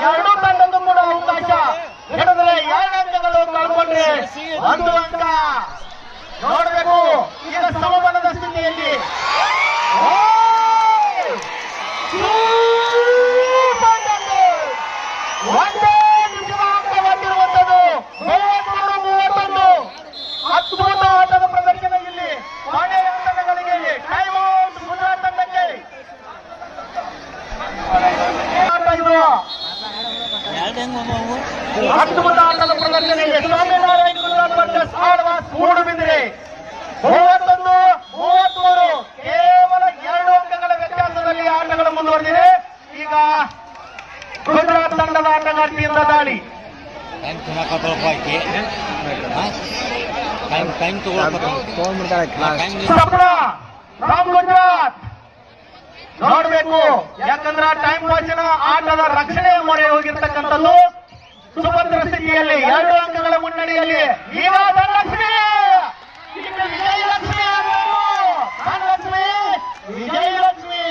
ಎರಡು ತಂಡದ್ದು ಕೂಡ ಅವಕಾಶ ಹಿಡಿದ್ರೆ ಎರಡು ಅಂಕಗಳು ಕಳ್ಕೊಂಡ್ರೆ ಒಂದು ಅಂಕ ನೋಡಬೇಕು ಈಗ ಸಮಬಲದ ಸ್ಥಿತಿಯಲ್ಲಿ ಒಂದು ಅದ್ಭುತ ಆಟದ ಪ್ರದರ್ಶನಕ್ಕೆ ಆಳ್ವಾಸ್ ಮೂಡುಬಿದಿರೆ ಮೂವತ್ತೊಂದು ಮೂವತ್ಮೂರು ಕೇವಲ ಎರಡು ಅಂಕಗಳ ವ್ಯತ್ಯಾಸದಲ್ಲಿ ಆಟಗಳು ಮುಂದುವರೆದಿದೆ. ಈಗ ಗುಜರಾತ್ ತಂಡದ ಆಟಗಾರ್ತಿಯಿಂದ ದಾಳಿ. ಟೈಮ್ ಟೈಮ್ ರಾಮ್ ಗುಜರಾತ್. ನೋಡ್ಬೇಕು ಯಾಕಂದ್ರೆ ಟೈಮ್ ಪಾಸಿನ ಆಟದ ರಕ್ಷಣೆ ಮೊರೆ ಹೋಗಿರ್ತಕ್ಕಂಥದ್ದು ಸುಭದ್ರ ಸ್ಥಿತಿಯಲ್ಲಿ ಎರಡು ಅಂಕಗಳ ಮುನ್ನಡೆಯಲ್ಲಿ ಈಗ ಧನಲಕ್ಷ್ಮಿ! ಈಗ ವಿಜಯಲಕ್ಷ್ಮಿ!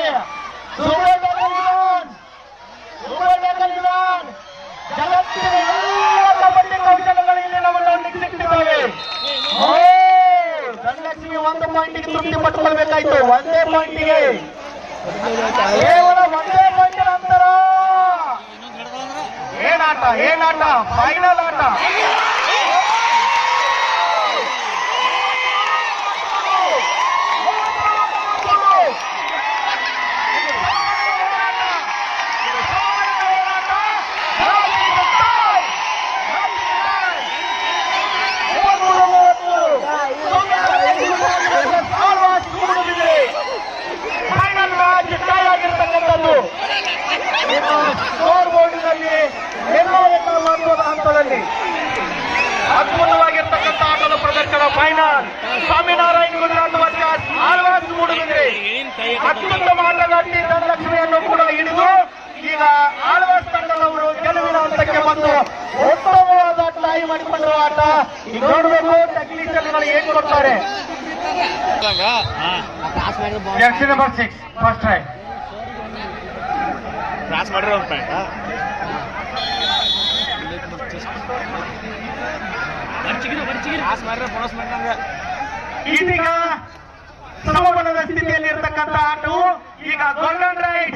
ಓ, ಧನಲಕ್ಷ್ಮಿ ಒಂದು ಪಾಯಿಂಟಿಗೆ ತೃಪ್ತಿ ಪಟ್ಟುಕೊಳ್ಬೇಕಾಯ್ತು. ಒಂದೇ ಪಾಯಿಂಟಿಗೆ ಕೇವಲ ಒಂದೇ ಪಾಯಿಂಟ್ ಅಂತರ ಏನಾಟ ಏನಾಟ ಫೈನಲ್ ಆಟ ಅದ್ಭುತವಾಗಿರ್ತಕ್ಕಂಥ ಆಟದ ಪ್ರದರ್ಶನ ಫೈನಲ್ ಸ್ವಾಮಿನಾರಾಯಣ ಗುಜರಾತ್ ವರ್ಗಾಸ್ ಆಳ್ವಾಸ್ ಮೂಡುಬಿದ್ರೆ ಅತ್ಯುತ್ತಮ ಆಟಗಾರ್ತಿ ಧನಲಕ್ಷ್ಮಿಯನ್ನು ಕೂಡ ಹಿಡಿದು ಈಗ ಆಳ್ವಾಸ್ ತಂಡದವರು ಗೆಲುವಿನ ಹಂತಕ್ಕೆ ಬಂದು ಉತ್ತಮವಾದ ಟೈ ಮಾಡಿಕೊಂಡಿರುವ ಆಟ. ನೋಡಬೇಕು ಟೆಕ್ನಿಷಿಯನ್ಗಳು ಏನ್ ಕೊಡ್ತಾರೆ. Ball number six first try cross ಮಾಡಿರೋ ಒಂದು ಮಾಡ್ರೆ ಬೋನಸ್ ಮಾಡ್ದಂಗ ಇದೀಗ ಸಮಬಲದ ಸ್ಥಿತಿಯಲ್ಲಿ ಇರತಕ್ಕಂತ ಆಟವು ಈಗ ಗೋಲ್ಡನ್ ರೈಟ್